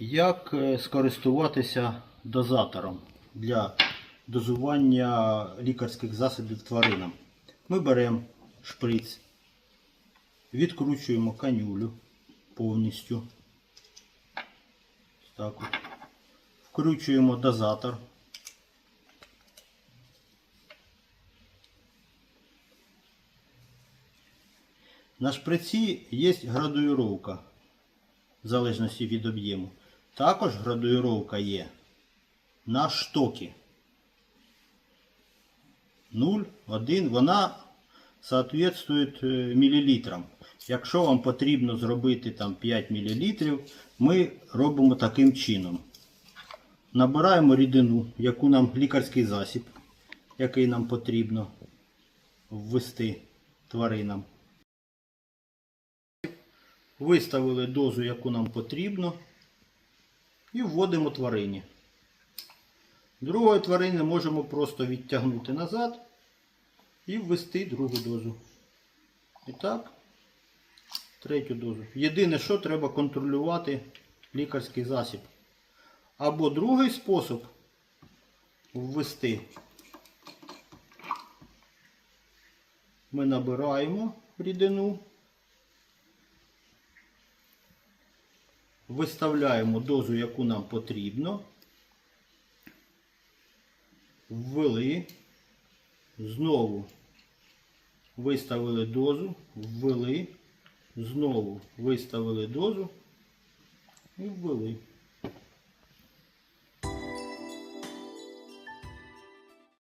Як е, скористуватися дозатором для дозування лікарських засобів тваринам? Ми беремо шприц, відкручуємо канюлю повністю. Так. Вкручуємо дозатор. На шприці є градуїровка в залежності від об'єму. Також градуїровка є на штоки. 0, 1, вона соответствує е, мілілітрам. Якщо вам потрібно зробити там 5 мл, ми робимо таким чином. Набираємо рідину, яку нам лікарський засіб, який нам потрібно ввести тваринам. Виставили дозу, яку нам потрібно, і вводимо тварині. Другої тварини можемо просто відтягнути назад і ввести другу дозу. І так, третю дозу. Єдине, що треба контролювати лікарський засіб. Або другий спосіб ввести. Ми набираємо рідину. Виставляємо дозу, яку нам потрібно. Ввели. Знову виставили дозу, ввели. Знову виставили дозу і ввели.